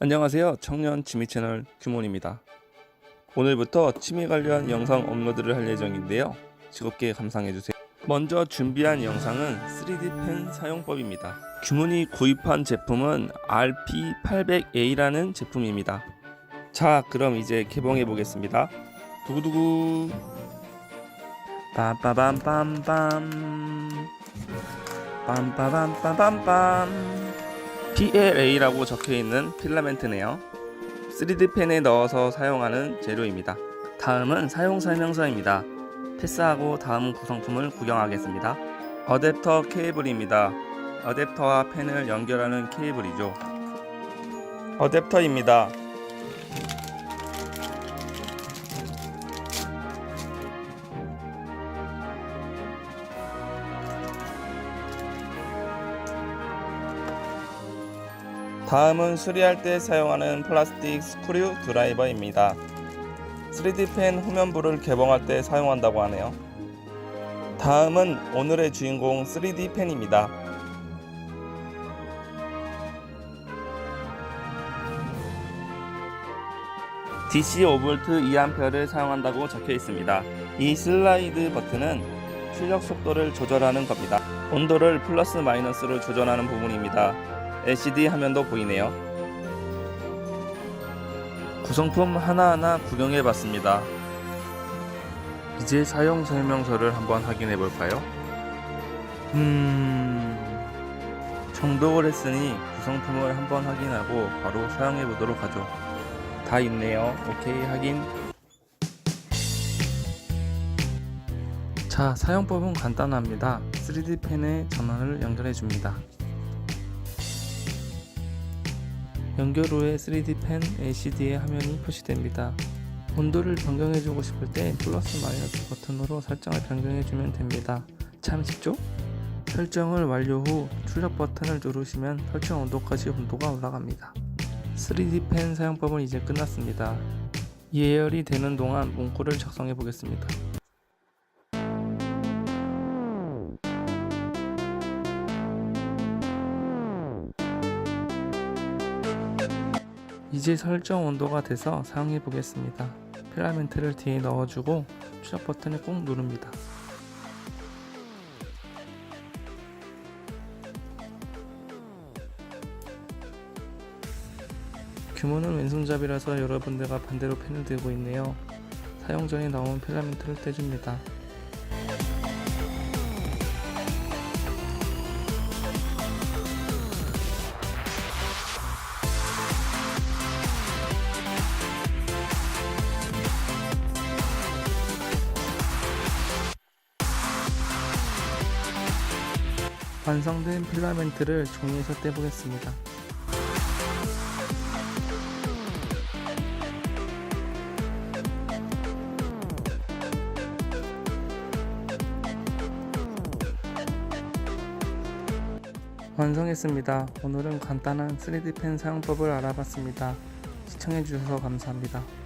안녕하세요. 청년 취미 채널 규몬입니다. 오늘부터 취미 관련 영상 업로드를 할 예정인데요. 즐겁게 감상해 주세요. 먼저 준비한 영상은 3D 펜 사용법입니다. 규몬이 구입한 제품은 RP800A라는 제품입니다. 자, 그럼 이제 개봉해 보겠습니다. 두구두구. 빰빠밤빰빰. 빰빠밤빰빰빰. PLA라고 적혀 있는 필라멘트네요. 3D 펜에 넣어서 사용하는 재료입니다. 다음은 사용 설명서입니다. 패스하고 다음 구성품을 구경하겠습니다. 어댑터 케이블입니다. 어댑터와 펜을 연결하는 케이블이죠. 어댑터입니다. 다음은 수리할 때 사용하는 플라스틱 스크류 드라이버입니다. 3D 펜 후면부를 개봉할 때 사용한다고 하네요. 다음은 오늘의 주인공 3D 펜입니다. DC 5V 2A를 사용한다고 적혀 있습니다. 이 슬라이드 버튼은 출력 속도를 조절하는 겁니다. 온도를 플러스 마이너스로 조절하는 부분입니다. LCD 화면도 보이네요. 구성품 하나하나 구경해 봤습니다. 이제 사용 설명서를 한번 확인해 볼까요? 음... 정독을 했으니 구성품을 한번 확인하고 바로 사용해 보도록 하죠. 다 있네요. 오케이, 확인. 자, 사용법은 간단합니다. 3D 펜에 전원을 연결해 줍니다. 연결 후에 3D 펜 LCD의 화면이 표시됩니다. 온도를 변경해주고 싶을 때 플러스 마이너스 버튼으로 설정을 변경해주면 됩니다. 참 쉽죠? 설정을 완료 후 출력 버튼을 누르시면 설정 온도까지 온도가 올라갑니다. 3D 펜 사용법은 이제 끝났습니다. 예열이 되는 동안 문구를 작성해 보겠습니다. 이제 설정 온도가 돼서 사용해 보겠습니다. 필라멘트를 뒤에 넣어주고 출력 버튼을 꾹 누릅니다. 규모는 왼손잡이라서 여러분들과 반대로 펜을 들고 있네요. 사용 전에 나온 필라멘트를 떼줍니다. 완성된 필라멘트를 종이에서 떼보겠습니다. 완성했습니다. 오늘은 간단한 3D 펜 사용법을 알아봤습니다. 시청해주셔서 감사합니다.